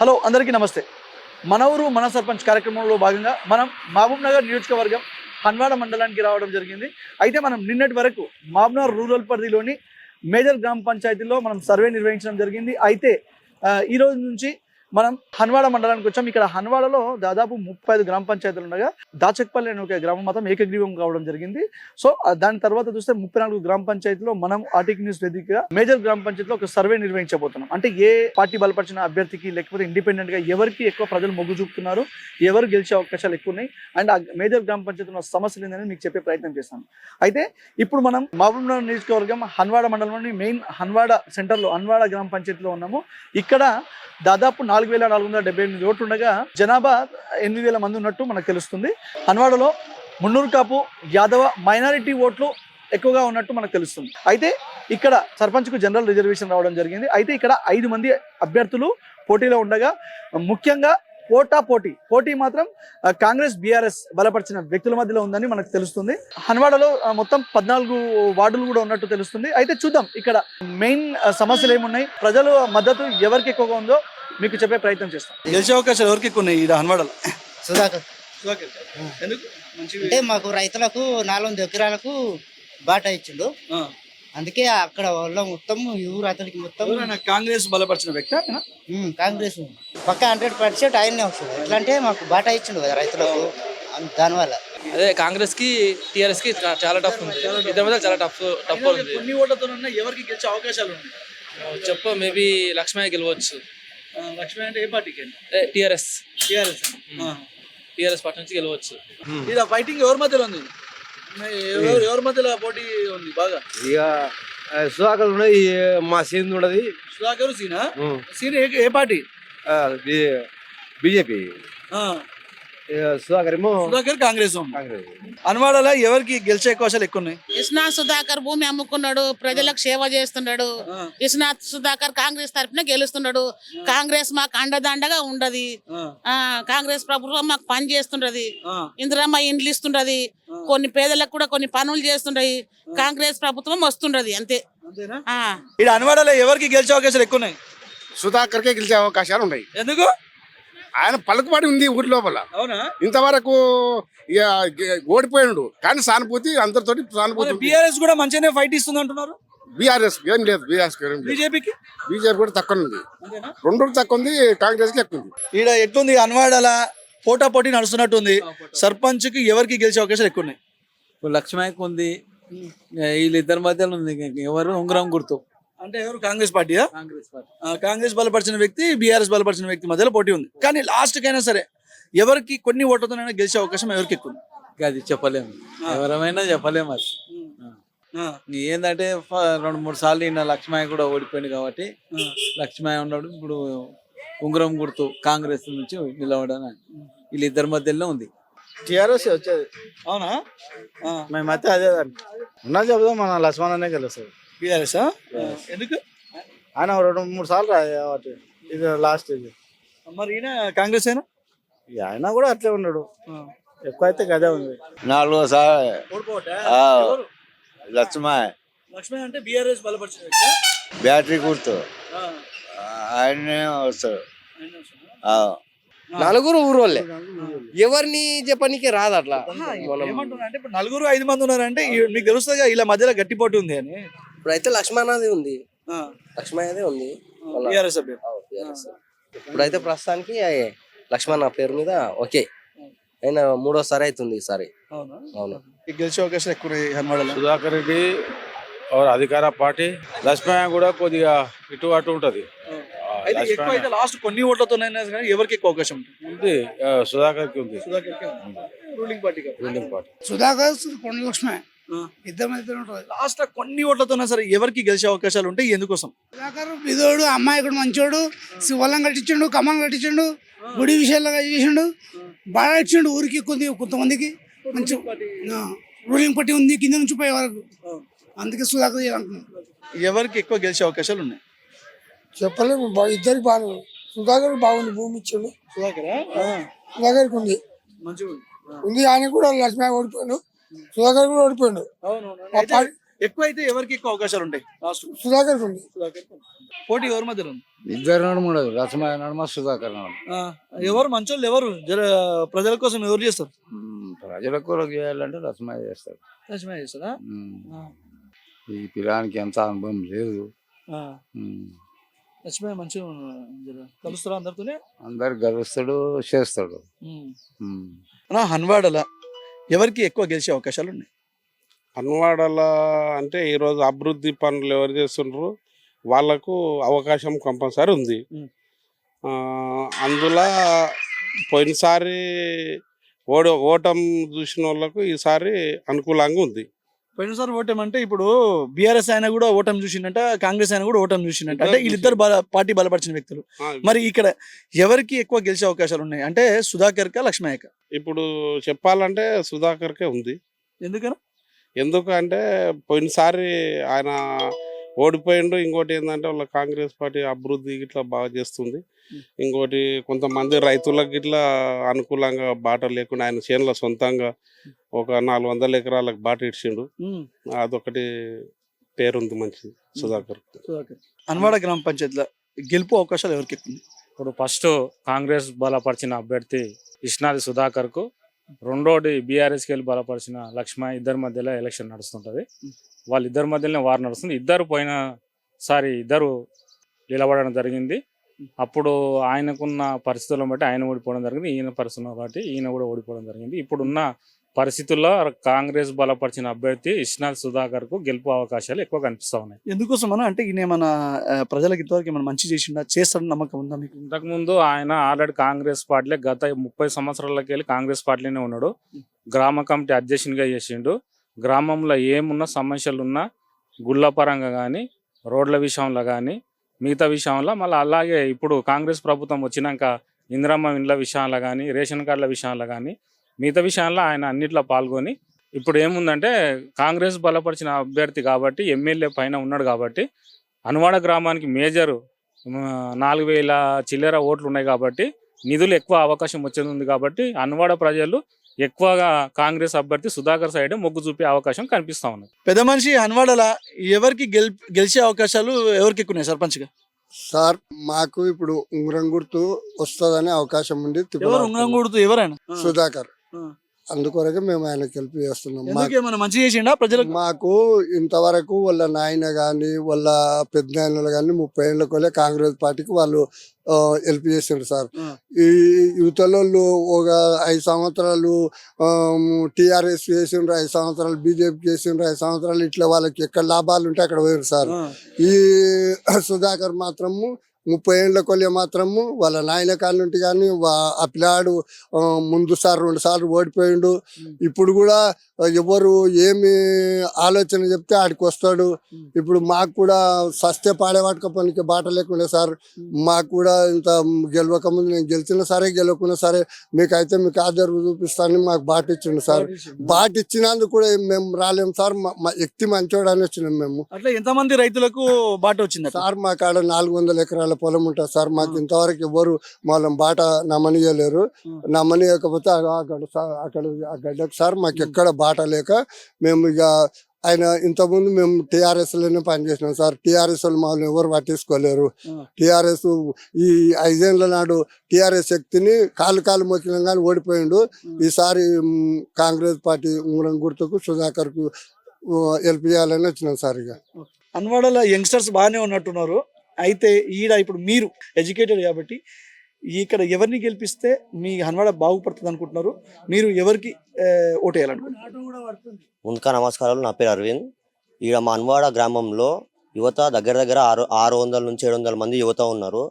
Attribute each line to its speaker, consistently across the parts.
Speaker 1: Hello అందరికీ నమస్తే. మన ఊరు మన సర్పంచ్ కార్యక్రమంలో భాగంగా మనం మహబూబ్ నగర్ నియోజకవర్గం హన్వాడ మండలానికి రావడం జరిగింది. అయితే మనం నిన్నటి వరకు మహబూబ్నగర్ రూరల్ పరిధిలోని మేజర్ గ్రామ పంచాయతీలో మనం సర్వే నిర్వహించడం జరిగింది. అయితే ఈరోజు ఈ రోజు నుంచి మనం హన్వాడ మండలానికి వచ్చాం. ఇక్కడ హన్వాడలో దాదాపు ముప్పై ఐదు గ్రామ పంచాయతీలు ఉండగా దాచక్పల్లి అనే ఒక గ్రామం మాత్రం ఏకగ్రీవం కావడం జరిగింది. సో దాని తర్వాత చూస్తే ముప్పై నాలుగు గ్రామ పంచాయతీలో మనం ఆర్టిక్ న్యూస్ వేదికగా మేజర్ గ్రామ పంచాయతీలో ఒక సర్వే నిర్వహించబోతున్నాం. అంటే ఏ పార్టీ బలపరిచిన అభ్యర్థికి లేకపోతే ఇండిపెండెంట్గా ఎవరికి ఎక్కువ ప్రజలు మొగ్గు చూపుతున్నారు? ఎవరు గెలిచే అవకాశాలు ఎక్కువ ఉన్నాయి? అండ్ ఆ మేజర్ గ్రామ పంచాయతీలో సమస్యలు ఏంటని మీకు చెప్పే ప్రయత్నం చేస్తాను. అయితే ఇప్పుడు మనం మహబూబ్నగర్ నియోజకవర్గం హన్వాడ మండలంలోని మెయిన్ హన్వాడ సెంటర్లో హన్వాడ గ్రామ పంచాయతీలో ఉన్నాము. ఇక్కడ దాదాపు నాలుగు వేల నాలుగు వందల డెబ్బై ఎనిమిది ఓట్లు ఉండగా జనాభా ఎనిమిది వేల మంది ఉన్నట్టు మనకు తెలుస్తుంది. హన్వాడలో మున్నూరు కాపు యాదవ మైనారిటీ ఓట్లు ఎక్కువగా ఉన్నట్టు మనకు తెలుస్తుంది. అయితే ఇక్కడ సర్పంచ్కు జనరల్ రిజర్వేషన్ రావడం జరిగింది. అయితే ఇక్కడ ఐదు మంది అభ్యర్థులు పోటీలో ఉండగా ముఖ్యంగా పోటా పోటీ పోటీ మాత్రం కాంగ్రెస్ బీఆర్ఎస్ బలపరిచిన వ్యక్తుల మధ్యలో ఉందని మనకు తెలుస్తుంది. హన్వాడలో మొత్తం పద్నాలుగు వార్డులు కూడా ఉన్నట్టు తెలుస్తుంది. అయితే చూద్దాం ఇక్కడ మెయిన్ సమస్యలు ఏమున్నాయి? ప్రజలు మద్దతు ఎవరికి ఎక్కువగా ఉందో మీకు చెప్పే ప్రయత్నం చేస్తాం. గెలిచే అవకాశాలు ఎవరికి ఎక్కువ ఉన్నాయి? ఈ హన్వాడలో
Speaker 2: సుధాకర్.
Speaker 1: ఎందుకు? మంచి
Speaker 2: అంటే మాకు రైతులకు నాలుగు వందల ఎకరాలకు బాటా ఇచ్చిండు. అందుకే అక్కడ వాళ్ళ మొత్తం ఈ ఊరు అతనికి మొత్తం.
Speaker 1: కాంగ్రెస్ బలపరిచిన వ్యక్తి
Speaker 2: ఉమ్, కాంగ్రెస్ పక్క హండ్రెడ్ పర్సెంట్ ఆయన్నే వస్తుంది. ఎట్లా అంటే మాకు బాటా ఇచ్చిండు కదా రైతులకు. అం- దానివల్ల.
Speaker 3: అదే కాంగ్రెస్కి టిఆర్ఎస్కి చా- చాలా టఫ్ ఉంది. ఇద్దరి చాలా టఫ్ టఫ్ ఉంది.
Speaker 1: కొన్ని ఓట్లతో ఎవరికి గెలిచే అవకాశాలు ఉన్నాయి?
Speaker 3: చెప్పు మేబీ లక్ష్మయ్య గెలవచ్చు.
Speaker 1: లక్ష్మీ అంటే ఏ పార్టీకి
Speaker 3: టిఆర్ఎస్.
Speaker 1: టీఆర్ఎస్
Speaker 3: టిఆర్ఎస్ పార్టీ నుంచి గెలవచ్చు.
Speaker 1: ఇది ఫైటింగ్ ఎవరి మధ్యలో ఉంది? ఎవరు ఎవరి మధ్యలో పోటీ ఉంది బాగా?
Speaker 4: ఇక సుధాకర్ ఉన్నది మా సీన్ ఉన్నది.
Speaker 1: సుధాకర్ సీనా? సీన్ ఏ- ఏ పార్టీ?
Speaker 4: బీజేపీ. సుధాకర్
Speaker 1: సుధాకర్ కాంగ్రెస్ హన్వాడలో ఎవరికి గెలిచే అవకాశాలు ఎక్కువ ఉన్నాయి
Speaker 5: విశ్వనాథ్ సుధాకర్ భూమి అమ్ముకున్నాడు ప్రజలకు సేవ చేస్తున్నాడు. విశ్వనాథ్ సుధాకర్ కాంగ్రెస్ తరఫున గెలుస్తున్నాడు. కాంగ్రెస్ మాకు అండదండగా ఉండదు. కాంగ్రెస్ ప్రభుత్వం మాకు పని చేస్తుండది. ఇందిరమ్మ ఇండ్లు ఇస్తుండది. కొన్ని పేదలకు కూడా కొన్ని పనులు చేస్తుండయి. కాంగ్రెస్ ప్రభుత్వం వస్తుండది అంతే.
Speaker 1: ఇక్కడ హన్వాడలో ఎవరికి గెలిచే అవకాశాలు ఎక్కువ ఉన్నాయి
Speaker 6: సుధాకర్కే గెలిచే అవకాశాలు ఉన్నాయి.
Speaker 1: ఎందుకు?
Speaker 6: ఆయన పలుకుబడి ఉంది ఊరి లోపల.
Speaker 1: అవునా?
Speaker 6: ఇంతవరకు ఓడిపోయాడు. కానీ సానుభూతి అందరితోటి సానుభూతి
Speaker 1: బిఆర్ఎస్ కూడా మంచిగానే ఫైట్ ఇస్తుంది అంటున్నారు?
Speaker 6: బీఆర్ఎస్ ఏం లేదు బీఆర్ఎస్
Speaker 1: బీజేపీకి?
Speaker 6: బీజేపీ కూడా తక్కువ ఉంది. రెండు తక్కువ ఉంది కాంగ్రెస్కి ఎక్కువ ఉంది.
Speaker 1: ఈడ ఎట్లుంది హన్వాడల పోటా పోటీ నడుస్తున్నట్టుంది సర్పంచ్కి ఎవరికి గెలిచే అవకాశాలు ఎక్కువ ఉన్నాయి?
Speaker 7: లక్ష్మయ్యకు ఉంది వీళ్ళిద్దరి మధ్యలో ఉంది ఎవరు ఉంగరం గుర్తు.
Speaker 1: అంటే ఎవరు? కాంగ్రెస్ పార్టీయా?
Speaker 7: కాంగ్రెస్ పార్టీ.
Speaker 1: కాంగ్రెస్ బలపరిచిన వ్యక్తి బీఆర్ఎస్ బలపరిచిన వ్యక్తి మధ్యలో పోటీ ఉంది. కానీ లాస్ట్ కైనా సరే ఎవరికి కొన్ని ఓట్లతోనైనా గెలిచే అవకాశం ఎవరికి ఎక్కువ
Speaker 7: అది చెప్పలేము. ఎవరమైనా చెప్పలేము అది. ఏంటంటే రెండు మూడు సార్లు ఈయన లక్ష్మయ్య కూడా ఓడిపోయింది కాబట్టి లక్ష్మయ్య ఉన్నాడు. ఇప్పుడు ఉంగరం గుర్తు కాంగ్రెస్ నుంచి నిలవడని వీళ్ళిద్దరి మధ్యలో ఉంది.
Speaker 4: టిఆర్ఎస్ వచ్చేది.
Speaker 1: అవునా?
Speaker 4: మేమైతే అదే ఉన్నా చెబుదాం మన లక్ష్మణ్ అనే గెలుస్తుంది
Speaker 1: బీఆర్ఎస్ ఎందుకు?
Speaker 4: ఆయన రెండు మూడు సార్లు ఇది లాస్ట్ ఇది.
Speaker 1: మరి ఈయన కాంగ్రెస్ అయినా
Speaker 4: ఆయన కూడా అట్లే ఉన్నాడు. ఎక్కువ అయితే గదే ఉంది.
Speaker 1: ఎవరు?
Speaker 8: లక్ష్మయ్య.
Speaker 1: లక్ష్మణ్ అంటే బీఆర్ఎస్ బలపరిచిన
Speaker 8: బ్యాటరీ గుర్తు. ఆయనే వస్తాడు. ఆ.
Speaker 9: నలుగురు ఊరోళ్ళే. ఎవరిని చెప్పనీకి రాదు అట్లా.
Speaker 1: ఏమంటున్నా అంటే ఇప్పుడు నలుగురు ఐదు మంది ఉన్నారంటే మీకు తెలుస్తుంది ఇలా మధ్యలో గట్టి పోటీ ఉంది అని.
Speaker 9: ఇప్పుడైతే లక్ష్మణది ఉంది. లక్ష్మణదే ఉంది. ఆ, TRS. ఇప్పుడైతే ప్రస్తుతానికి లక్ష్మణ్ పేరు మీద ఓకే. అయినా మూడోసారి అవుతుంది ఈసారి.
Speaker 1: అవునా? గెలిచే అవకాశం ఎక్కువ
Speaker 4: సుధాకర్ రెడ్డి అధికార పార్టీ. లక్ష్మయ్య కూడా కొద్దిగా ఇటు అటు ఉంటది.
Speaker 1: అయితే ఎక్కువ అయితే లాస్ట్ కొన్ని ఓట్లతోనైనా కానీ ఎవరికి ఎక్కువ అవకాశం
Speaker 4: ఉంది. సుధాకర్కి ఉంది.
Speaker 1: Ruling party
Speaker 4: ruling party
Speaker 10: Sudhakar Konda Lakshmi ఇద్దరు ఉంటుంది.
Speaker 1: లాస్ట్ కొన్ని ఓట్లతోనే సరే ఎవరికి గెలిచే అవకాశాలు ఉంటాయి ఎందుకోసం?
Speaker 10: సుధాకర్ బిదోడు అమ్మాయికుడు మంచోడు శివలం కట్టించిండు కమ్మం కట్టించిండు గుడి విషయాల్లో చేసిండు బాగా ఇచ్చిండు ఊరికి కొద్ది కొంతమందికి. మంచి రూలింగ్ పట్టి ఉంది కింద నుంచి పై వరకు. అందుకే సుధాకర్ చేయాలనుకున్నాను
Speaker 1: ఎవరికి ఎక్కువ గెలిచే అవకాశాలు ఉన్నాయి?
Speaker 10: చెప్పలేము ఇద్దరికి బాగా సుధాకర్ బాగుంది భూమి ఇచ్చిండు.
Speaker 1: సుధాకర్?
Speaker 10: సుధాకర్కి ఉంది.
Speaker 1: మంచిగా
Speaker 10: ఉంది ఆయన కూడా లక్ష్మీ ఓడిపోయాడు. సుధాకర్ కూడా ఓడిపోయాడు.
Speaker 1: ఎక్కువ అయితే ఎవరికి ఎక్కువ అవకాశాలు ఉంటాయి?
Speaker 11: సుధాకర్ ఉంది.
Speaker 1: పోటీ ఎవరి మధ్యలో ఉంది?
Speaker 12: ఇద్దరు నడుముడు రసమయ నడుమ సుధాకర్ నడుమ.
Speaker 1: ఎవరు? మంచోళ్ళు ఎవరు? జర ప్రజల కోసం ఎవరు చేస్తారు?
Speaker 12: ప్రజలకు చేయాలంటే రసమయ చేస్తారు.
Speaker 1: లక్ష్మయ్య చేస్తారా?
Speaker 12: ఈ పిల్లానికి ఎంత అనుభవం లేదు.
Speaker 1: లక్ష్మయ్య మంచిగా జర. కలుస్తారా అందరితోనే?
Speaker 12: అందరు గెలుస్తాడు చేస్తాడు.
Speaker 1: అన్నా హన్వాడల? ఎవరికి ఎక్కువ గెలిచే అవకాశాలు ఉన్నాయి?
Speaker 6: హన్వాడల అంటే ఈరోజు అభివృద్ధి పనులు ఎవరు చేస్తుండ్రు? వాళ్ళకు అవకాశం కంపల్సరీ ఉంది. అందులో పోయినసారి ఓడ ఓటం చూసిన వాళ్ళకు ఈసారి అనుకూలంగా ఉంది.
Speaker 1: పోయినసారి ఓటమి అంటే ఇప్పుడు బీఆర్ఎస్ ఆయన కూడా ఓటమి చూసిందంట కాంగ్రెస్ ఆయన కూడా ఓటమి చూసిందంట అంటే వీళ్ళిద్దరు బల పార్టీ బలపరిచిన వ్యక్తులు. మరి ఇక్కడ ఎవరికి ఎక్కువ గెలిచే అవకాశాలు ఉన్నాయి? అంటే సుధాకర్ కా లక్ష్మయ్యక
Speaker 6: ఇప్పుడు చెప్పాలంటే సుధాకర్కే ఉంది.
Speaker 1: ఎందుకని?
Speaker 6: ఎందుకంటే పోయినసారి ఆయన ఓడిపోయిండు. ఇంకోటి ఏంటంటే వాళ్ళ కాంగ్రెస్ పార్టీ అభివృద్ధి ఇట్లా బాగా చేస్తుంది. ఇంకోటి కొంతమంది రైతులకు ఇట్లా అనుకూలంగా బాట లేకుండా ఆయన చేనుల సొంతంగా ఒక నాలుగు వందల ఎకరాలకు బాట ఇచ్చిండు
Speaker 1: ఉమ్,
Speaker 6: అదొకటి పేరుంది మంచిది సుధాకర్.
Speaker 1: సుధాకర్. అన్వాడ గ్రామ పంచాయతీలో గెలుపు అవకాశాలు ఎవరికి ఎక్కువ
Speaker 13: ఇప్పుడు ఫస్ట్ కాంగ్రెస్ బలపరిచిన అభ్యర్థి ఇష్నాది సుధాకర్కు రెండోది బీఆర్ఎస్కి వెళ్ళి బలపరిచిన లక్ష్మ ఇద్దరి మధ్యలో ఎలక్షన్ నడుస్తుంటది. వాళ్ళిద్దరి మధ్యలోనే వారు నడుస్తుంది. ఇద్దరు పోయిన సారి ఇద్దరు నిలబడడం జరిగింది. అప్పుడు ఆయనకున్న పరిస్థితులను బట్టి ఆయన ఓడిపోవడం జరిగింది ఈయన పరిస్థితులను బట్టి ఈయన కూడా ఓడిపోవడం జరిగింది. ఇప్పుడున్న పరిస్థితుల్లో కాంగ్రెస్ బలపరిచిన అభ్యర్థి ఇష్నాథ్ సుధాకర్కు గెలుపు అవకాశాలు ఎక్కువ కనిపిస్తా ఉన్నాయి.
Speaker 1: ఎందుకోసం అన్న? అంటే ఈయన ఏమైనా ఆ, ప్రజలకు ఇంతవరకు ఏమైనా మంచి చేసిండా? చేస్తాడని నమ్మకం ఉందా మీకు?
Speaker 13: ఇంతకుముందు ఆయన ఆల్రెడీ కాంగ్రెస్ పార్టీలో గత ముప్పై సంవత్సరాలకి వెళ్ళి కాంగ్రెస్ పార్టీలోనే ఉన్నాడు. గ్రామ కమిటీ అధ్యక్షునిగా చేసిండు. గ్రామంలో ఏమున్నా సమస్యలు ఉన్నా గుళ్ళ పరంగా కానీ రోడ్ల విషయంలో కానీ మిగతా విషయంలో మళ్ళీ అలాగే ఇప్పుడు కాంగ్రెస్ ప్రభుత్వం వచ్చినాక ఇందిరమ్మ ఇండ్ల విషయంలో కానీ రేషన్ కార్డుల విషయంలో కానీ మిగతా విషయాల్లో ఆయన అన్నిట్లో పాల్గొని ఇప్పుడు ఏముందంటే కాంగ్రెస్ బలపరిచిన అభ్యర్థి కాబట్టి ఎమ్మెల్యే పైన ఉన్నాడు కాబట్టి అనువాడ గ్రామానికి మేజర్ నాలుగు వేల చిల్లర ఓట్లు ఉన్నాయి కాబట్టి నిధులు ఎక్కువ అవకాశం వచ్చేది ఉంది కాబట్టి అనువాడ ప్రజలు ఎక్కువగా కాంగ్రెస్ అభ్యర్థి సుధాకర్ సైడ్ మొగ్గు చూపే అవకాశం కనిపిస్తా ఉన్నది.
Speaker 1: పెద్ద మనిషి హన్వాడల ఎవరికి గెల్ గెలిచే అవకాశాలు ఎవరికి ఎక్కువ ఉన్నాయి సర్పంచ్గా?
Speaker 11: సార్ మాకు ఇప్పుడు ఉంగరం గుర్తు వస్తుందనే అవకాశం ఉంది
Speaker 1: ఎవరు ఉంగరం కొడుతూ ఎవరైనా?
Speaker 11: సుధాకర్. అందుకొరకే మేము ఆయన గెలిపి చేస్తున్నాం మాకు
Speaker 1: ఏమైనా మంచి చేసిండా ప్రజలకు
Speaker 11: మాకు ఇంతవరకు వాళ్ళ నాయన కానీ వాళ్ళ పెద్ద నాయనలు కానీ ముప్పై ఏళ్ళకోలే కాంగ్రెస్ పార్టీకి వాళ్ళు హెల్ప్ చేసిండ్రు సార్. ఈ యువతలో ఒక ఐదు సంవత్సరాలు టిఆర్ఎస్ చేసిండ్రు ఐదు సంవత్సరాలు బీజేపీ చేసిండ్రు ఐదు సంవత్సరాలు ఇట్లా వాళ్ళకి ఎక్కడ లాభాలు ఉంటే అక్కడ పోయారు సార్. ఈ సుధాకర్ మాత్రము ముప్పై ఏళ్ళ కొలే మాత్రము వాళ్ళ నాయన కాళ్ళ నుండి కానీ వా- ఆ పిల్లాడు ముందు సార్ రెండు సార్లు ఓడిపోయిండు. ఇప్పుడు కూడా ఎవరు ఏమి ఆలోచన చెప్తే ఆడికి వస్తాడు. ఇప్పుడు మాకు కూడా సస్తే పాడేవాటిక పనికి బాట లేకుండా సార్ మాకు కూడా ఇంత గెలవక ముందు నేను గెలిచిన సరే గెలవకున్నా సరే మీకైతే మీకు ఆదరణ చూపిస్తానని మాకు బాట ఇచ్చిండు సార్. బాట ఇచ్చినందుకు కూడా మేము రాలేము సార్. మా మా వ్యక్తి మంచోడు అని వచ్చినాం మేము.
Speaker 1: అట్లా ఎంతమంది రైతులకు బాట వచ్చింది?
Speaker 11: సార్ మా కాడ నాలుగు వందల ఎకరాల పొలం ఉంటుంది. సార్ మాకు ఇంతవరకు ఎవరు వాళ్ళ బాట నమ్మనీయలేరు. నమ్మనీయకపోతే అక్కడ అక్కడ ఆ గడ్డకు సార్ మాకు ఎక్కడ బాట లేక మేము ఇక ఆయన ఇంతకుముందు మేము టీఆర్ఎస్లోనే పనిచేసినాం సార్. టీఆర్ఎస్ వాళ్ళు మమ్మల్ని ఎవరు పట్టించుకోలేరు. టీఆర్ఎస్ ఈ ఐదేళ్ళ నాడు టీఆర్ఎస్ శక్తిని కాలు కాలు మొక్కిన కానీ ఓడిపోయిండు ఈసారి కాంగ్రెస్ పార్టీ ఉంగరం గుర్తుకు సుధాకర్కు హెల్ప్ చేయాలని వచ్చినాం సార్ ఇక.
Speaker 1: అన్వాడల యంగ్స్టర్స్ బాగానే ఉన్నట్టున్నారు. అయితే ఈడ ఇప్పుడు మీరు ఎడ్యుకేటెడ్ కాబట్టి ఇక్కడ ఎవరిని గెలిపిస్తే మీ హన్వాడ బాగుపడుతుంది అనుకుంటున్నారు? మీరు ఎవరికి ఆ, ఓటేయాలనుకుంటున్నారు?
Speaker 9: ముందుగా నమస్కారాలు నా పేరు అరవింద్. ఈడ మా హన్వాడ గ్రామంలో యువత దగ్గర దగ్గర ఆరు ఆరు వందల నుంచి ఏడు వందల మంది యువత ఉన్నారు.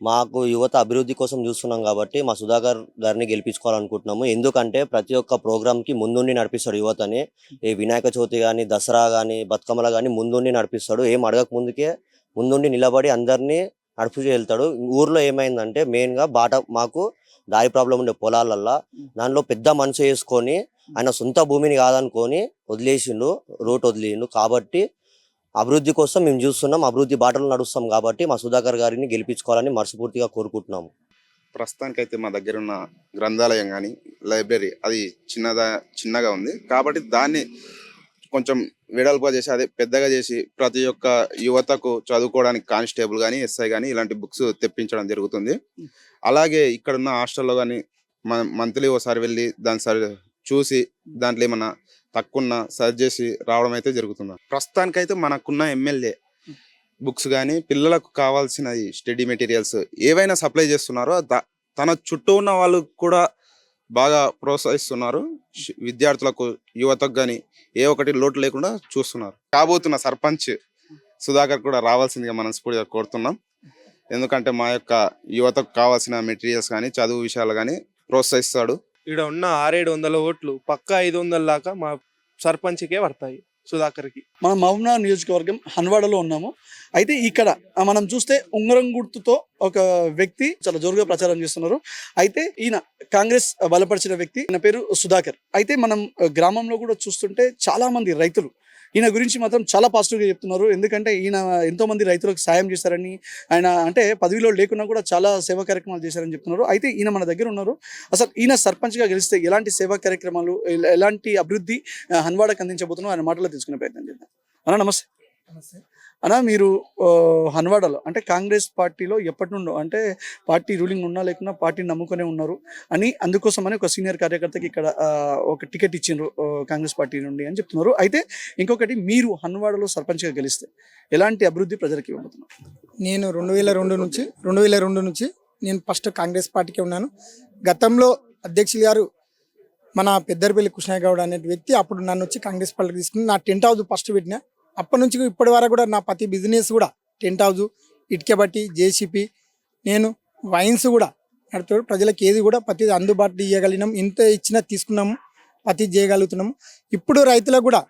Speaker 9: మాకు యువత అభివృద్ధి కోసం చూస్తున్నాం కాబట్టి మా సుధాకర్ గారిని గెలిపించుకోవాలనుకుంటున్నాము. ఎందుకంటే ప్రతి ఒక్క ప్రోగ్రామ్కి ముందుండి నడిపిస్తాడు యువతని. ఏ వినాయక చవితి కానీ దసరా కానీ బతుకమ్మల కానీ ముందుండి నడిపిస్తాడు. ఏం అడగక ముందుకే ముందుండి నిలబడి అందరినీ నడుపు వెళ్తాడు. ఊర్లో ఏమైందంటే మెయిన్గా బాట మాకు దారి ప్రాబ్లం ఉండే పొలాలల్లో దానిలో పెద్ద మనసు వేసుకొని ఆయన సొంత భూమిని కాదనుకొని వదిలేసిండు రూట్ వదిలిండు. కాబట్టి అభివృద్ధి కోసం మేము చూస్తున్నాం అభివృద్ధి బాటలు నడుస్తాం కాబట్టి మా సుధాకర్ గారిని గెలిపించుకోవాలని మనస్ఫూర్తిగా కోరుకుంటున్నాము
Speaker 14: ప్రస్తుతానికి అయితే మా దగ్గర ఉన్న గ్రంథాలయం కానీ లైబ్రరీ అది చిన్నదా చిన్నగా ఉంది. కాబట్టి దాన్ని కొంచెం వెడల్పుగా చేసి అదే పెద్దగా చేసి ప్రతి ఒక్క యువతకు చదువుకోవడానికి కానిస్టేబుల్ కానీ ఎస్ఐ కానీ ఇలాంటి బుక్స్ తెప్పించడం జరుగుతుంది. అలాగే ఇక్కడున్న హాస్టల్లో కానీ మంత్లీ ఒకసారి వెళ్ళి దాన్ని సరి చూసి దాంట్లో ఏమన్నా తక్కువ సరి చేసి రావడం అయితే జరుగుతుంది. ప్రస్తుతానికైతే మనకున్న ఎమ్మెల్యే బుక్స్ కానీ పిల్లలకు కావాల్సిన స్టడీ మెటీరియల్స్ ఏవైనా సప్లై చేస్తున్నారో తన చుట్టూ ఉన్న వాళ్ళు కూడా బాగా ప్రోత్సహిస్తున్నారు. విద్యార్థులకు యువతకు కానీ ఏ ఒకటి లోటు లేకుండా చూస్తున్నారు. కాబోతున్న సర్పంచ్ సుధాకర్ కూడా రావాల్సిందిగా మనస్ఫూర్తిగా కోరుతున్నాం. ఎందుకంటే మా యొక్క యువతకు కావాల్సిన మెటీరియల్స్ కానీ చదువు విషయాలు కానీ ప్రోత్సహిస్తాడు.
Speaker 3: ఇక్కడ ఉన్న ఆరేడు వందల ఓట్లు పక్క ఐదు వందల దాకా మా సర్పంచ్కే పడతాయి. సుధాకర్కి.
Speaker 1: మనం మహబూబ్నగర్ నియోజకవర్గం హన్వాడలో ఉన్నాము. అయితే ఇక్కడ మనం చూస్తే ఉంగరం గుర్తుతో ఒక వ్యక్తి చాలా జోరుగా ప్రచారం చేస్తున్నారు. అయితే ఈయన కాంగ్రెస్ బలపరిచిన వ్యక్తి ఈయన పేరు సుధాకర్. అయితే మనం గ్రామంలో కూడా చూస్తుంటే చాలా మంది రైతులు ఈయన గురించి మాత్రం చాలా పాజిటివ్గా చెప్తున్నారు. ఎందుకంటే ఈయన ఎంతోమంది రైతులకు సాయం చేశారని ఆయన అంటే పదవిలో లేకున్నా కూడా చాలా సేవా కార్యక్రమాలు చేశారని చెప్తున్నారు. అయితే ఈయన మన దగ్గర ఉన్నారు. అసలు ఈయన సర్పంచ్గా గెలిస్తే ఎలాంటి సేవా కార్యక్రమాలు ఎలాంటి అభివృద్ధి హన్వాడకు అందించబోతున్నారో ఆయన మాటలో తెలుసుకునే ప్రయత్నం చేద్దాం. అన్న నమస్తే. అనా మీరు హన్వాడలో అంటే కాంగ్రెస్ పార్టీలో ఎప్పటి నుండో అంటే పార్టీ రూలింగ్ ఉన్నా లేకున్నా పార్టీని నమ్ముకునే ఉన్నారు అని అందుకోసమని ఒక సీనియర్ కార్యకర్తకి ఇక్కడ ఒక టికెట్ ఇచ్చిండ్రు కాంగ్రెస్ పార్టీ నుండి అని చెప్తున్నారు. అయితే ఇంకొకటి మీరు హన్వాడలో సర్పంచ్గా గెలిస్తే ఎలాంటి అభివృద్ధి ప్రజలకి ఇవ్వబోతున్నారు?
Speaker 10: నేను రెండు వేల రెండు నుంచి రెండు వేల రెండు నుంచి నేను ఫస్ట్ కాంగ్రెస్ పార్టీకి ఉన్నాను. గతంలో అధ్యక్షులు గారు మన పెద్దరిపల్లి కృష్ణయ్య గౌడ్ అనే వ్యక్తి అప్పుడు నన్ను వచ్చి కాంగ్రెస్ పార్టీకి తీసుకుని నా టెంట్ హౌస్ ఫస్ట్ పెట్టిన. అప్పటి నుంచి ఇప్పటి వరకు కూడా నా ప్రతి బిజినెస్ కూడా టెంట్ హౌస్ ఇటుక బట్టి జేసీపీ నేను వైన్స్ కూడా నడుపుతాడు ప్రజలకు ఏది కూడా ప్రతి అందుబాటులో ఇవ్వగలిగినాం ఇంత ఇచ్చినా తీసుకున్నాము ప్రతి చేయగలుగుతున్నాము. ఇప్పుడు రైతులకు కూడా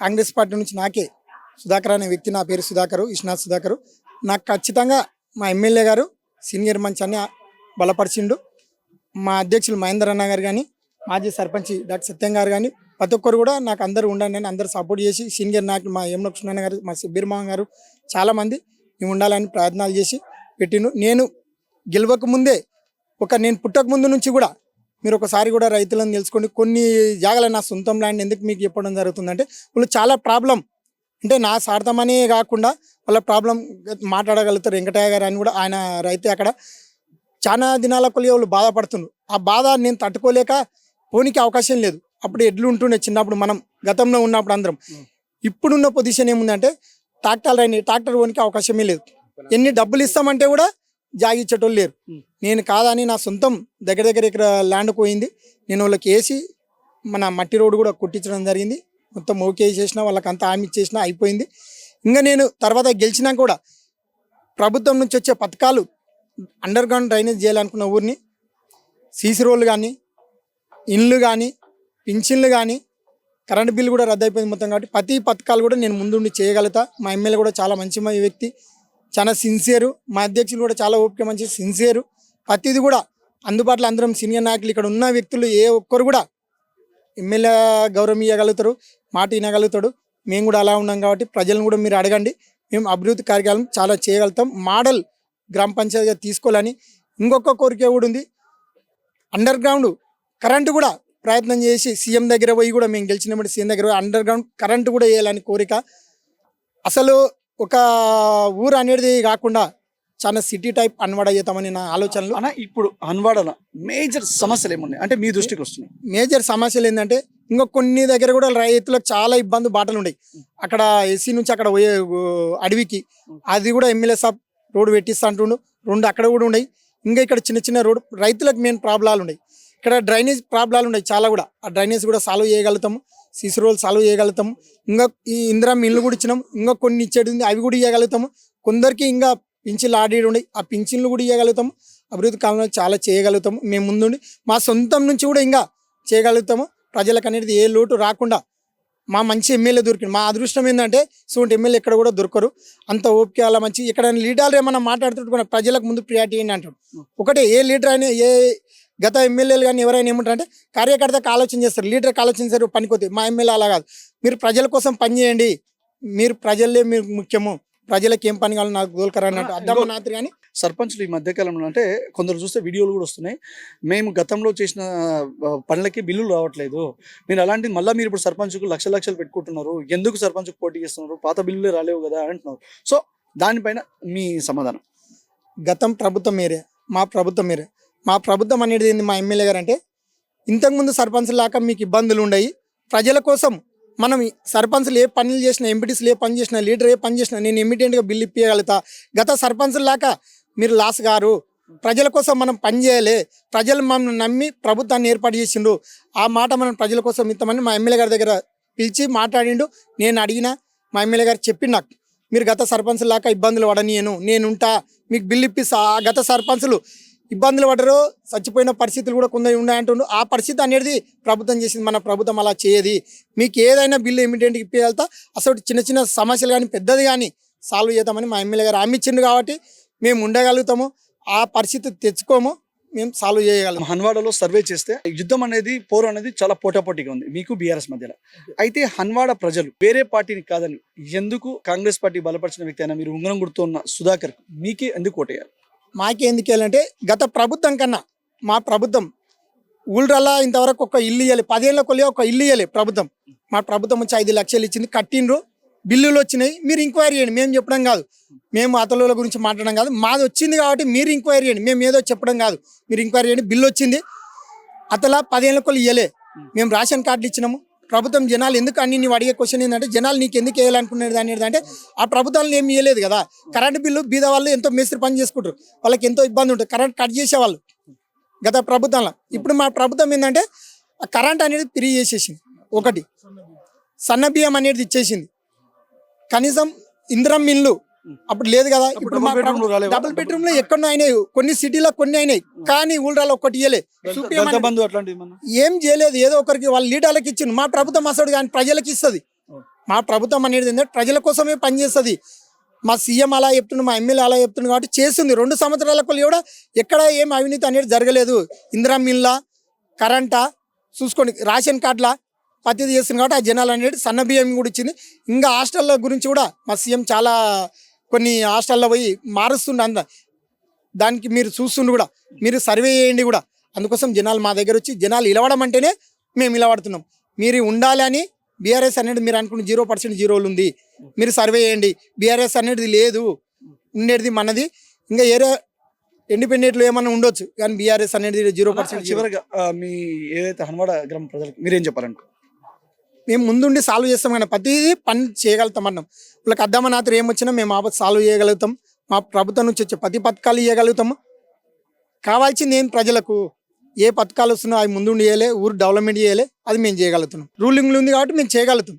Speaker 10: కాంగ్రెస్ పార్టీ నుంచి నాకే సుధాకర్ అనే వ్యక్తి నా పేరు సుధాకర్ విశ్వనాథ్ సుధాకర్. నాకు ఖచ్చితంగా మా ఎమ్మెల్యే గారు సీనియర్ మంచాన్ని బలపరిచిండు. మా అధ్యక్షులు మహేందర్ అన్న గారు కానీ మాజీ సర్పంచ్ డాక్టర్ సత్యం గారు కానీ ప్రతి ఒక్కరు కూడా నాకు అందరూ ఉండండి అని అందరూ సపోర్ట్ చేసి సీనియర్ నాకు మా ఎం గారు మా సిబ్బిర్ మామ గారు చాలామంది మేము ఉండాలని ప్రయత్నాలు చేసి పెట్టిను నేను గెలవక ముందే ఒక నేను పుట్టక ముందు నుంచి కూడా మీరు ఒకసారి కూడా రైతులను తెలుసుకోండి. కొన్ని జాగాల నా సొంతం ల్యాండ్ ఎందుకు మీకు చెప్పడం జరుగుతుందంటే వాళ్ళు చాలా ప్రాబ్లం అంటే నా సార్థమనే కాకుండా వాళ్ళ ప్రాబ్లం మాట్లాడగలుగుతారు. వెంకటయ్య గారు అని కూడా ఆయన రైతే అక్కడ చాలా దినాల కొలి వాళ్ళు బాధపడుతున్నారు ఆ బాధ నేను తట్టుకోలేక పోనీకి అవకాశం లేదు. అప్పుడు ఎడ్లు ఉంటుండే చిన్నప్పుడు మనం గతంలో ఉన్నప్పుడు అందరం. ఇప్పుడున్న పొజిషన్ ఏముందంటే ట్రాక్టర్ అయిన ట్రాక్టర్ పోనీకి అవకాశమే లేదు. ఎన్ని డబ్బులు ఇస్తామంటే కూడా జాగిచ్చేటోళ్ళు లేరు. నేను కాదని నా సొంతం దగ్గర దగ్గర ఇక్కడ ల్యాండ్ పోయింది. నేను వాళ్ళకి వేసి మన మట్టి రోడ్డు కూడా కుట్టించడం జరిగింది. మొత్తం ఓకే చేసిన వాళ్ళకి అంతా హామీ ఇచ్చేసిన అయిపోయింది. ఇంకా నేను తర్వాత గెలిచినాక కూడా ప్రభుత్వం నుంచి వచ్చే పథకాలు అండర్ గ్రౌండ్ డ్రైనేజ్ చేయాలనుకున్న ఊరిని సీసీ రోడ్లు కానీ ఇండ్లు కానీ పింఛన్లు కానీ కరెంట్ బిల్ కూడా రద్దు అయిపోయింది మొత్తం కాబట్టి ప్రతి పథకాలు కూడా నేను ముందుండి చేయగలుగుతా. మా ఎమ్మెల్యే కూడా చాలా మంచి వ్యక్తి. చాలా సిన్సియరు మా అధ్యక్షులు కూడా చాలా ఓపిక మంచి సిన్సియరు ప్రతిది కూడా అందుబాటులో అందరం సీనియర్ నాయకులు ఇక్కడ ఉన్న వ్యక్తులు ఏ ఒక్కరు కూడా ఎమ్మెల్యే గౌరవం ఇవ్వగలుగుతారు మాట వినగలుగుతాడు. మేము కూడా అలా ఉన్నాం కాబట్టి ప్రజలను కూడా మీరు అడగండి. మేము అభివృద్ధి కార్యక్రమం చాలా చేయగలుగుతాం. మోడల్ గ్రామ పంచాయతీగా తీసుకోవాలని ఇంకొక కోరిక కూడా ఉంది. అండర్ గ్రౌండ్ కరెంటు కూడా ప్రయత్నం చేసి సీఎం దగ్గర పోయి కూడా మేము గెలిచినప్పుడు సీఎం దగ్గర అండర్ గ్రౌండ్ కరెంటు కూడా వేయాలని కోరిక. అసలు ఒక ఊరు అనేది కాకుండా చాలా సిటీ టైప్ అన్వాడ చేద్దామని నా ఆలోచనలు.
Speaker 1: అన్న ఇప్పుడు హన్వాడలో మేజర్ సమస్యలు ఏమున్నాయి? అంటే మీ దృష్టికి వస్తున్నాయి.
Speaker 10: మేజర్ సమస్యలు ఏంటంటే ఇంకా కొన్ని దగ్గర కూడా రైతులకు చాలా ఇబ్బంది బాటలు ఉన్నాయి. అక్కడ ఎస్సీ నుంచి అక్కడ పోయే అడవికి అది కూడా ఎమ్మెల్యే సాబ్ రోడ్డు పెట్టిస్తా అంటుండు. రెండు అక్కడ కూడా ఉన్నాయి. ఇంకా ఇక్కడ చిన్న చిన్న రోడ్డు రైతులకు మెయిన్ ప్రాబ్లాలు ఉన్నాయి. ఇక్కడ డ్రైనేజ్ ప్రాబ్లాలు ఉన్నాయి చాలా కూడా. ఆ డ్రైనేజ్ కూడా సాల్వ్ చేయగలుగుతాము. సీసీ రోల్ సాల్వ్ చేయగలుగుతాము. ఇంకా ఈ ఇందిరా ఇల్లు కూడా ఇచ్చినాం. ఇంకా కొన్ని ఇచ్చేది ఉంది అవి కూడా ఇవ్వగలుగుతాము కొందరికి ఇంకా పింఛన్లు ఆడేడు ఉన్నాయి. ఆ పింఛన్లు కూడా ఇవ్వగలుగుతాము అభివృద్ధి కాలంలో చాలా చేయగలుగుతాము. మేము ముందుండి మా సొంతం నుంచి కూడా ఇంకా చేయగలుగుతాము. ప్రజలకు అనేది ఏ లోటు రాకుండా మా మంచి ఎమ్మెల్యే దొరికింది మా అదృష్టం ఏంటంటే ఇటువంటి ఎమ్మెల్యే ఇక్కడ కూడా దొరకరు. అంత ఓపిక అలా మంచి. ఇక్కడ లీడర్లు ఏమన్నా మాట్లాడుతుంటే ప్రజలకు ముందు ప్రియారిటీ ఏంటి అంటాడు ఒకటే ఏ లీడర్ అయినా ఏ గత ఎమ్మెల్యేలు కానీ ఎవరైనా ఏమంటారు అంటే కార్యకర్తకు ఆలోచన చేస్తారు లీడర్కి ఆలోచించారు పనికొద్ది. మా ఎమ్మెల్యే అలా కాదు. మీరు ప్రజల కోసం పని చేయండి. మీరు ప్రజలే మీరు ముఖ్యము. ప్రజలకు ఏం పని కావాలో నాకు దోల్కరా అన్నట్టు అర్థం నాత్రి కానీ
Speaker 1: సర్పంచ్లు ఈ మధ్యకాలంలో అంటే కొందరు చూస్తే వీడియోలు కూడా వస్తున్నాయి. మేము గతంలో చేసిన పనులకి బిల్లులు రావట్లేదు. మీరు అలాంటి మళ్ళీ మీరు ఇప్పుడు సర్పంచ్కు లక్ష లక్షలు పెట్టుకుంటున్నారు. ఎందుకు సర్పంచ్కు పోటీ చేస్తున్నారు? పాత బిల్లులే రాలేవు కదా అంటున్నారు. సో దానిపైన మీ సమాధానం.
Speaker 10: గతం ప్రభుత్వం మీరే. మా ప్రభుత్వం మీరే. మా ప్రభుత్వం అనేది ఏంది? మా ఎమ్మెల్యే గారు అంటే ఇంతకుముందు సర్పంచ్ లాగా మీకు ఇబ్బందులు ఉండయి. ప్రజల కోసం మనం సర్పంచ్లు ఏ పనులు చేసినా ఎంపీటీసీలు ఏ పని చేసినా లీడర్ ఏ పని చేసినా నేను ఇమ్మీడియట్గా బిల్లు ఇప్పించగలుగుతా గత సర్పంచ్ లాగా మీరు లాస్ గారు. ప్రజల కోసం మనం పనిచేయాలి ప్రజలు మనం నమ్మి ప్రభుత్వాన్ని ఏర్పాటు చేసిండు ఆ మాట మనం ప్రజల కోసం ఇస్తామని మా ఎమ్మెల్యే గారి దగ్గర పిలిచి మాట్లాడిండు. నేను అడిగిన మా ఎమ్మెల్యే గారు చెప్పి నాకు మీరు గత సర్పంచ్ లాగా ఇబ్బందులు పడనీయను. నేనుంటా మీకు బిల్లు ఇప్పిస్తా. ఆ గత సర్పంచ్లు ఇబ్బందులు పడరు చచ్చిపోయిన పరిస్థితులు కూడా కొందరు ఉన్నాయంటుండ్రు ఆ పరిస్థితి అనేది ప్రభుత్వం చేసింది మన ప్రభుత్వం అలా చేయది. మీకు ఏదైనా బిల్లు ఇమీడియట్గా వెళ్తా అసలు చిన్న చిన్న సమస్యలు కానీ పెద్దది కానీ సాల్వ్ చేద్దామని మా ఎమ్మెల్యే గారు హామీ ఇచ్చిండు కాబట్టి మేము ఉండగలుగుతాము ఆ పరిస్థితి తెచ్చుకోము మేము సాల్వ్ చేయగలం.
Speaker 1: హన్వాడలో సర్వే చేస్తే యుద్ధం అనేది పోరు అనేది చాలా పోటాపోటీగా ఉంది మీకు బీఆర్ఎస్ మధ్యలో. అయితే హన్వాడ ప్రజలు వేరే పార్టీని కాదని ఎందుకు కాంగ్రెస్ పార్టీ బలపరిచిన వ్యక్తి అయినా మీరు ఉంగరం గుర్తున్న సుధాకర్ మీకే ఎందుకు ఓటేయాలి?
Speaker 10: మాకేందుకు వెళ్ళాలంటే గత ప్రభుత్వం కన్నా మా ప్రభుత్వం ఊళ్ళల్లా ఇంతవరకు ఒక ఇల్లు ఇవ్వాలి పదేళ్ళ కొలియా ఒక ఇల్లు ఇవ్వాలి ప్రభుత్వం. మా ప్రభుత్వం వచ్చి ఐదు లక్షలు ఇచ్చింది కట్టిండ్రు. బిల్లులు వచ్చినాయి. మీరు ఎంక్వైరీ చేయండి. మేము చెప్పడం కాదు. మేము అతలుల గురించి మాట్లాడడం కాదు. మాది వచ్చింది కాబట్టి మీరు ఎంక్వైరీ చేయండి. మేము ఏదో చెప్పడం కాదు. మీరు ఎంక్వైరీ చేయండి. బిల్లు వచ్చింది. అతలా పదేళ్ళ కొలు ఇవ్వలే మేము రేషన్ కార్డులు ఇచ్చినాము. ప్రభుత్వం జనాలు ఎందుకు అన్ని నీవు అడిగే క్వశ్చన్ ఏంటంటే జనాలు నీకు ఎందుకు వేయాలనుకునేది అనేది అంటే ఆ ప్రభుత్వాలను ఏమి ఇవ్వలేదు కదా. కరెంట్ బిల్లు బీద వాళ్ళు ఎంతో మేస్త్రి పని చేసుకుంటారు. వాళ్ళకి ఎంతో ఇబ్బంది ఉంటుంది. కరెంట్ కట్ చేసేవాళ్ళు గత ప్రభుత్వంలో. ఇప్పుడు మా ప్రభుత్వం ఏంటంటే ఆ కరెంట్ అనేది ఫ్రీ చేసేసింది. ఒకటి సన్న బియ్యం అనేది ఇచ్చేసింది. కనీసం ఇంద్రం మిల్లు అప్పుడు లేదు కదా. ఇప్పుడు? డబుల్ బెడ్రూమ్లో ఎక్కడో అయినాయి. కొన్ని సిటీలో కొన్ని అయినాయి. కానీ ఊళ్ళలో ఒక్కటి ఇయ్యలే.
Speaker 1: ఏమన్నా?
Speaker 10: ఏం చేయలేదు. ఏదో ఒకరికి వాళ్ళ లీడర్లకు ఇచ్చింది మా ప్రభుత్వం అసలు కానీ ప్రజలకు ఇస్తుంది. మా ప్రభుత్వం అనేది ఏంటంటే ప్రజల కోసమే పనిచేస్తుంది మా సీఎం అలా చెప్తుండు మా ఎమ్మెల్యే అలా చెప్తుండు కాబట్టి చేస్తుంది రెండు సంవత్సరాలకు కూడా ఎక్కడ ఏం అవినీతి అనేది జరగలేదు. ఇందిరా మిల్లా కరెంటా చూసుకోండి రేషన్ కార్డులా పత్తి చేస్తుంది కాబట్టి ఆ జనాలు అనేది సన్న బియ్యం కూడా ఇచ్చింది. ఇంకా హాస్టల్ల గురించి కూడా మా సీఎం చాలా కొన్ని హాస్టల్లో పోయి మారుస్తుండ అంద దానికి మీరు చూస్తుండు కూడా మీరు సర్వే చేయండి కూడా. అందుకోసం జనాలు మా దగ్గర వచ్చి జనాలు ఇలవడం అంటేనే మేము ఇలవడుతున్నాం. మీరు ఉండాలి అని బీఆర్ఎస్ అనేది మీరు అనుకున్న జీరో పర్సెంట్ జీరోలు ఉంది. మీరు సర్వే చేయండి. బీఆర్ఎస్ అనేది లేదు. ఉండేది మనది. ఇంకా ఏరే ఇండిపెండెంట్లు ఏమన్నా ఉండొచ్చు. కానీ బీఆర్ఎస్ అనేది జీరో పర్సెంట్
Speaker 1: చివరిగా మీ ఏదైతే హన్వాడ గ్రామ ప్రజలకు మీరేం చెప్పాలనుకో
Speaker 10: మేము ముందుండి సాల్వ్ చేస్తాం కానీ ప్రతిదీ పని చేయగలుగుతాం అన్నాం. వాళ్ళకి అద్దమనాథులు ఏమొచ్చినా మేము ఆపత్ సాల్వ్ చేయగలుగుతాం. మా ప్రభుత్వం నుంచి వచ్చే ప్రతి పథకాలు ఇవ్వగలుగుతాము కావాల్సింది ఏం ప్రజలకు? ఏ పథకాలు వస్తున్నాయో అవి ముందుండి చేయలే ఊరు డెవలప్మెంట్ చేయలే అది మేము చేయగలుగుతున్నాం. రూలింగ్లు ఉంది కాబట్టి మేము చేయగలుగుతాం.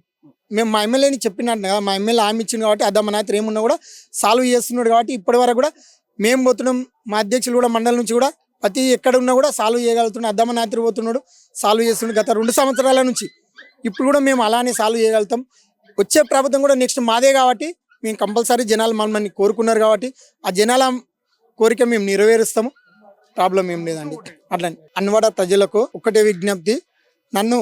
Speaker 10: మేము మా ఎమ్మెల్యేని చెప్పినట్టు కదా మా ఎమ్మెల్యే హామీ ఇచ్చింది కాబట్టి అద్దమనాథులు ఏమున్నా కూడా సాల్వ్ చేస్తున్నాడు కాబట్టి ఇప్పటి వరకు కూడా మేము పోతున్నాం. మా అధ్యక్షులు కూడా మండలం నుంచి కూడా ప్రతి ఎక్కడ ఉన్నా కూడా సాల్వ్ చేయగలుగుతున్నాడు అద్దమనాథుడు పోతున్నాడు సాల్వ్ చేస్తున్నాడు. గత రెండు సంవత్సరాల నుంచి ఇప్పుడు కూడా మేము అలానే సాల్వ్ చేయగలుగుతాం. వచ్చే ప్రభుత్వం కూడా నెక్స్ట్ మాదే కాబట్టి మేము కంపల్సరీ జనాలు మమ్మల్ని కోరుకున్నారు కాబట్టి ఆ జనాల కోరిక మేము నెరవేరుస్తాము. ప్రాబ్లం ఏం లేదండి. అట్లా అన్వాడ ప్రజలకు ఒకటే విజ్ఞప్తి. నన్ను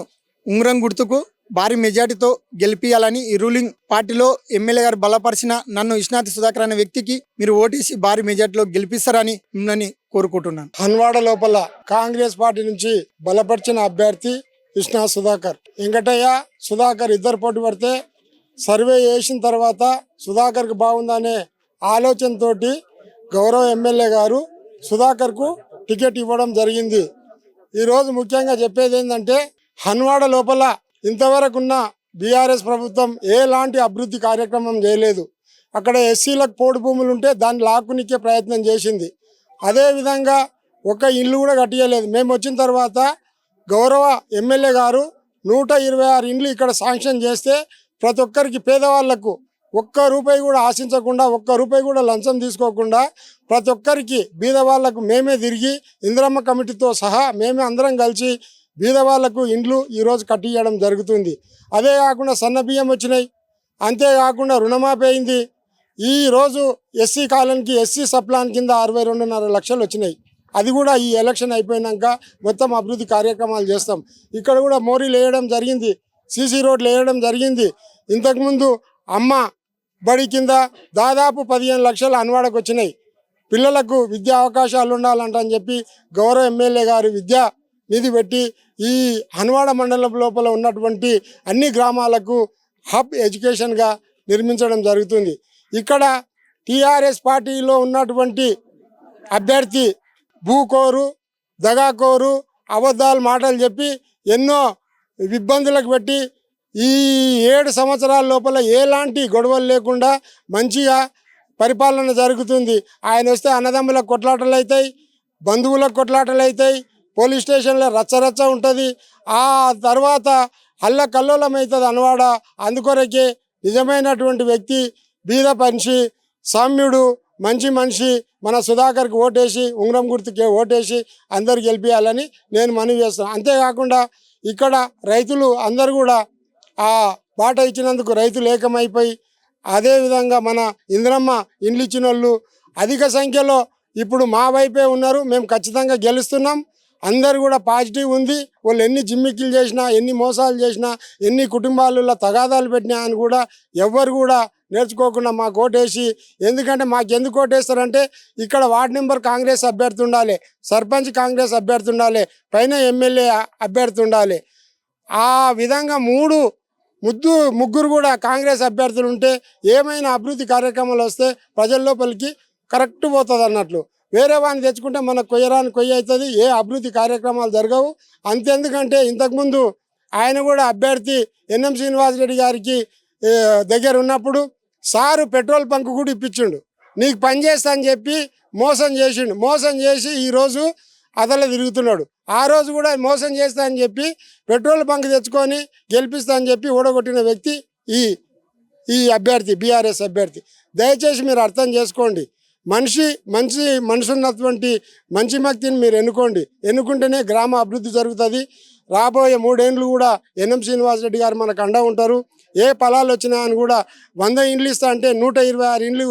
Speaker 10: ఉంగరం గుర్తుకు భారీ మెజార్టీతో గెలిపియాలని ఈ రూలింగ్ పార్టీలో ఎమ్మెల్యే గారు బలపరిచిన నన్ను ఇష్నాతి సుధాకర్ అనే వ్యక్తికి మీరు ఓటేసి భారీ మెజార్టీలో గెలిపిస్తారని మిమ్మల్ని కోరుకుంటున్నాను.
Speaker 15: హన్వాడ లోపల కాంగ్రెస్ పార్టీ నుంచి బలపరిచిన అభ్యర్థి కృష్ణా సుధాకర్. వెంకటయ్య సుధాకర్ ఇద్దరు పోటీ పడితే సర్వే చేసిన తర్వాత సుధాకర్కి బాగుందనే ఆలోచనతోటి గౌరవ ఎమ్మెల్యే గారు సుధాకర్కు టికెట్ ఇవ్వడం జరిగింది. ఈరోజు ముఖ్యంగా చెప్పేది ఏంటంటే హన్వాడ లోపల ఇంతవరకున్న బీఆర్ఎస్ ప్రభుత్వం ఎలాంటి అభివృద్ధి కార్యక్రమం చేయలేదు. అక్కడ ఎస్సీలకు పోడు భూములు ఉంటే దాన్ని లాక్కునిచ్చే ప్రయత్నం చేసింది. అదేవిధంగా ఒక ఇల్లు కూడా కట్టియలేదు. మేము వచ్చిన తర్వాత గౌరవ ఎమ్మెల్యే గారు నూట ఇరవై ఆరు ఇండ్లు ఇక్కడ శాంక్షన్ చేస్తే ప్రతి ఒక్కరికి పేదవాళ్ళకు ఒక్క రూపాయి కూడా ఆశించకుండా ఒక్క రూపాయి కూడా లంచం తీసుకోకుండా ప్రతి ఒక్కరికి బీదవాళ్ళకు మేమే తిరిగి ఇందిరమ్మ కమిటీతో సహా మేమే అందరం కలిసి బీదవాళ్ళకు ఇండ్లు ఈరోజు కట్టియడం జరుగుతుంది. అదే కాకుండా సన్న బియ్యం వచ్చినాయి. అంతేకాకుండా రుణమాఫీ అయింది. ఎస్సీ కాలనీకి ఎస్సీ సప్లాన్ కింద అరవై రెండున్నర లక్షలు వచ్చినాయి. అది కూడా ఈ ఎలక్షన్ అయిపోయినాక మొత్తం అభివృద్ధి కార్యక్రమాలు చేస్తాం. ఇక్కడ కూడా మోరీలు వేయడం జరిగింది. సీసీ రోడ్లు వేయడం జరిగింది. ఇంతకుముందు అమ్మ బడి కింద దాదాపు పదిహేను లక్షలు అన్వాడకు వచ్చినాయి. పిల్లలకు విద్యా అవకాశాలు ఉండాలంట అని చెప్పి గౌరవ ఎమ్మెల్యే గారు విద్యా నిధి పెట్టి ఈ హన్వాడ మండలం లోపల ఉన్నటువంటి అన్ని గ్రామాలకు హబ్ ఎడ్యుకేషన్గా నిర్మించడం జరుగుతుంది. ఇక్కడ టీఆర్ఎస్ పార్టీలో ఉన్నటువంటి అభ్యర్థి భూకోరు దగాకోరు అబద్ధాలు మాటలు చెప్పి ఎన్నో ఇబ్బందులకు పెట్టి ఈ ఏడు సంవత్సరాల లోపల ఎలాంటి గొడవలు లేకుండా మంచిగా పరిపాలన జరుగుతుంది. ఆయన వస్తే అన్నదమ్ములకు కొట్లాటలు అవుతాయి బంధువులకు కొట్లాటలు అవుతాయి పోలీస్ స్టేషన్లో రచ్చరచ్చ ఉంటుంది. ఆ తర్వాత అల్ల కల్లోలం అవుతుంది అనవాడ అందుకొరకే నిజమైనటువంటి వ్యక్తి బీద మనిషి సామ్యుడు మంచి మనిషి మన సుధాకర్కి ఓటేసి ఉంగరం గుర్తుకే ఓటేసి అందరు గెలిపించాలని నేను మనవి చేస్తున్నాను అంతేకాకుండా ఇక్కడ రైతులు అందరు కూడా ఆ బాట ఇచ్చినందుకు రైతులు ఏకమైపోయి అదేవిధంగా మన ఇంద్రమ్మ ఇండ్లు ఇచ్చిన వాళ్ళు అధిక సంఖ్యలో ఇప్పుడు మా వైపే ఉన్నారు. మేము ఖచ్చితంగా గెలుస్తున్నాం. అందరు కూడా పాజిటివ్ ఉంది. వాళ్ళు ఎన్ని జిమ్మిక్కులు చేసినా ఎన్ని మోసాలు చేసినా ఎన్ని కుటుంబాలలో తగాదాలు పెట్టినా అని కూడా ఎవ్వరు కూడా నేర్చుకోకుండా మాకు ఓటేసి ఎందుకంటే మాకు ఎందుకు ఓటేస్తారంటే ఇక్కడ వార్డు నెంబర్ కాంగ్రెస్ అభ్యర్థి ఉండాలి సర్పంచ్ కాంగ్రెస్ అభ్యర్థి ఉండాలి పైన ఎమ్మెల్యే అభ్యర్థి ఉండాలి. ఆ విధంగా మూడు ముద్దు ముగ్గురు కూడా కాంగ్రెస్ అభ్యర్థులు ఉంటే ఏమైనా అభివృద్ధి కార్యక్రమాలు వస్తే ప్రజల లోపలికి కరెక్ట్ పోతుంది అన్నట్లు వేరే వాడిని తెచ్చుకుంటే మన కొయ్యరాని కొయ్య అవుతుంది ఏ అభివృద్ధి కార్యక్రమాలు జరగవు. అంతెందుకంటే ఇంతకుముందు ఆయన కూడా అభ్యర్థి ఎన్ఎం శ్రీనివాసరెడ్డి గారికి దగ్గర ఉన్నప్పుడు సారు పెట్రోల్ బంక్ కూడా ఇప్పించిండు. నీకు పని చేస్తా అని చెప్పి మోసం చేసిండు. మోసం చేసి ఈరోజు అదల తిరుగుతున్నాడు. ఆ రోజు కూడా మోసం చేస్తా అని చెప్పి పెట్రోల్ బంక్ తెచ్చుకొని గెలిపిస్తా అని చెప్పి ఓడగొట్టిన వ్యక్తి ఈ ఈ అభ్యర్థి బీఆర్ఎస్ అభ్యర్థి. దయచేసి మీరు అర్థం చేసుకోండి. మనిషి మంచి మనిషి ఉన్నటువంటి మంచి వ్యక్తిని మీరు ఎన్నుకోండి. ఎన్నుకుంటేనే గ్రామ అభివృద్ధి జరుగుతుంది. రాబోయే మూడేండ్లు కూడా ఎన్ఎం శ్రీనివాసరెడ్డి గారు మనకు అండ ఉంటారు. ఏ ఫలాలు వచ్చినా అని కూడా వంద ఇండ్లు ఇస్తా అంటే నూట ఇరవై ఆరు ఇండ్లు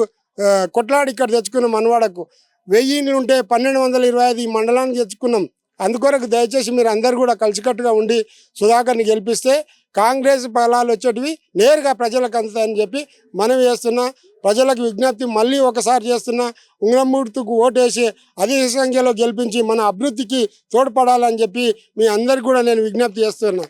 Speaker 15: కొట్లాడి ఇక్కడ తెచ్చుకున్నాం మనవాడకు. వెయ్యి ఇండ్లు ఉంటే పన్నెండు వందల ఇరవై ఐదు ఈ మండలానికి తెచ్చుకున్నాం. అందుకొరకు దయచేసి మీరు అందరు కూడా కలిసికట్టుగా ఉండి సుధాకర్ని గెలిపిస్తే కాంగ్రెస్ ఫలాలు వచ్చేటివి నేరుగా ప్రజలకు అందుతాయని చెప్పి మనవి చేస్తున్నా. ప్రజలకు విజ్ఞప్తి మళ్ళీ ఒకసారి చేస్తున్నా. ఉంగరమూర్తికి ఓటేసి అధిక సంఖ్యలో గెలిపించి మన అభివృద్ధికి తోడ్పడాలని చెప్పి మీ అందరికి కూడా నేను విజ్ఞప్తి చేస్తున్నా.